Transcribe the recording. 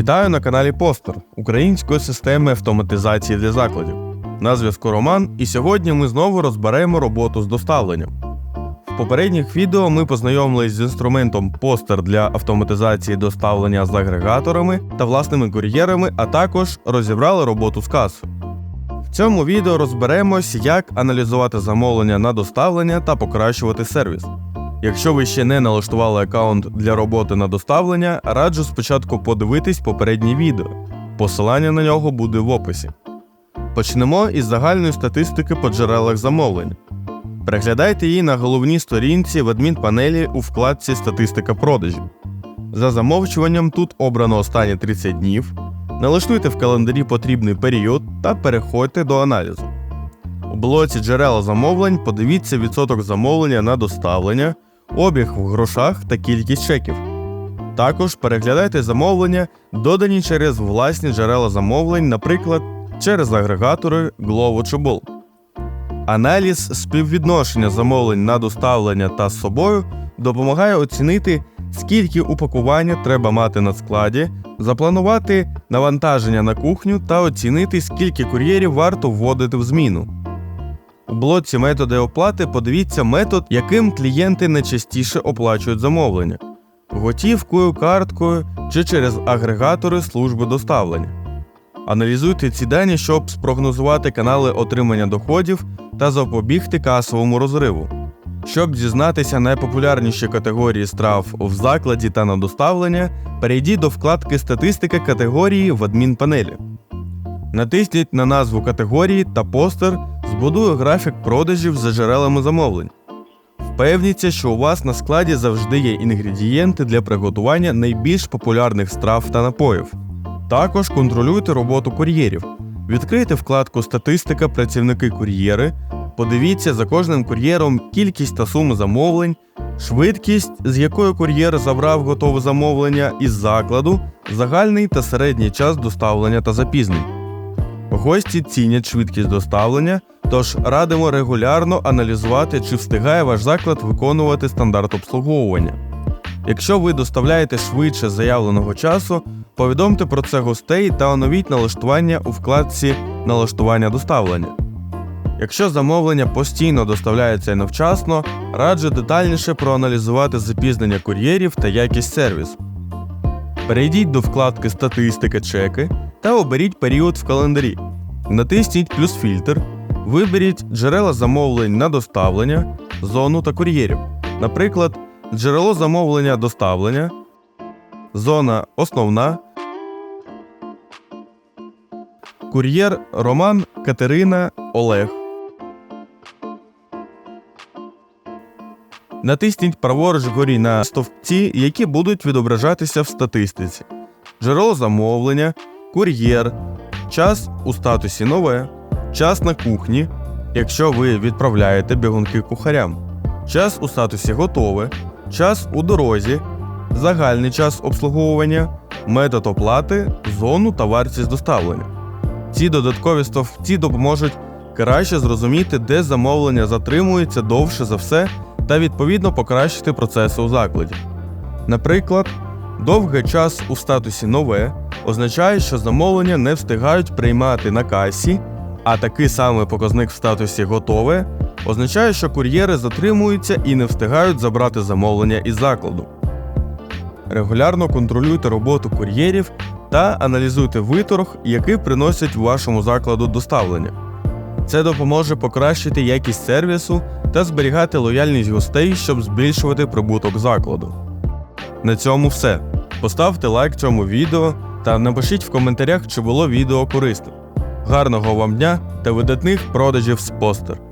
Вітаю на каналі Постер української системи автоматизації для закладів. На зв'язку Роман, і сьогодні ми знову розберемо роботу з доставленням. В попередніх відео ми познайомились з інструментом Постер для автоматизації доставлення з агрегаторами та власними кур'єрами, а також розібрали роботу з касою. В цьому відео розберемось, як аналізувати замовлення на доставлення та покращувати сервіс. Якщо ви ще не налаштували аккаунт для роботи на доставлення, раджу спочатку подивитись попереднє відео. Посилання на нього буде в описі. Почнемо із загальної статистики по джерелах замовлень. Переглядайте її на головній сторінці в адмінпанелі у вкладці Статистика продажів. За замовчуванням тут обрано останні 30 днів. Налаштуйте в календарі потрібний період та переходьте до аналізу. У блоці джерела замовлень подивіться відсоток замовлення на доставлення, обіг в грошах та кількість чеків. Також переглядайте замовлення, додані через власні джерела замовлень, наприклад, через агрегатори Glovo чи Bolt. Аналіз співвідношення замовлень на доставлення та з собою допомагає оцінити, скільки упакування треба мати на складі, запланувати навантаження на кухню та оцінити, скільки кур'єрів варто вводити в зміну. У блоці методи оплати подивіться метод, яким клієнти найчастіше оплачують замовлення готівкою, карткою чи через агрегатори служби доставлення. Аналізуйте ці дані, щоб спрогнозувати канали отримання доходів та запобігти касовому розриву. Щоб дізнатися найпопулярніші категорії страв в закладі та на доставлення, перейдіть до вкладки Статистика категорії в адмінпанелі. Натисніть на назву категорії та постер збудує графік продажів за джерелами замовлень. Впевніться, що у вас на складі завжди є інгредієнти для приготування найбільш популярних страв та напоїв. Також контролюйте роботу кур'єрів. Відкрийте вкладку Статистика працівники кур'єри, подивіться за кожним кур'єром кількість та суму замовлень, швидкість, з якою кур'єр забрав готове замовлення із закладу, загальний та середній час доставлення та запізнень. Гості цінять швидкість доставлення, тож радимо регулярно аналізувати, чи встигає ваш заклад виконувати стандарт обслуговування. Якщо ви доставляєте швидше заявленого часу, повідомте про це гостей та оновіть налаштування у вкладці Налаштування доставлення. Якщо замовлення постійно доставляється невчасно, раджу детальніше проаналізувати запізнення кур'єрів та якість сервісу. Перейдіть до вкладки Статистика чеки та оберіть період в календарі. Натисніть плюс фільтр, виберіть джерела замовлень на доставлення, зону та кур'єрів. Наприклад, джерело замовлення доставлення, зона основна, кур'єр Роман, Катерина, Олег. Натисніть праворуч вгорі на стовпці, які будуть відображатися в статистиці. Джерело замовлення, кур'єр, час у статусі нове, час на кухні, якщо ви відправляєте бігунки кухарям, час у статусі готове, час у дорозі, загальний час обслуговування, метод оплати, зону та вартість доставлення. Ці додаткові стовпці допоможуть краще зрозуміти, де замовлення затримується довше за все та відповідно покращити процеси у закладі. Наприклад, довгий час у статусі нове означає, що замовлення не встигають приймати на касі, а такий самий показник в статусі готове означає, що кур'єри затримуються і не встигають забрати замовлення із закладу. Регулярно контролюйте роботу кур'єрів та аналізуйте виторг, який приносять вашому закладу доставлення. Це допоможе покращити якість сервісу та зберігати лояльність гостей, щоб збільшувати прибуток закладу. На цьому все. Поставте лайк цьому відео та напишіть в коментарях, чи було відео корисним. Гарного вам дня та видатних продажів з постер!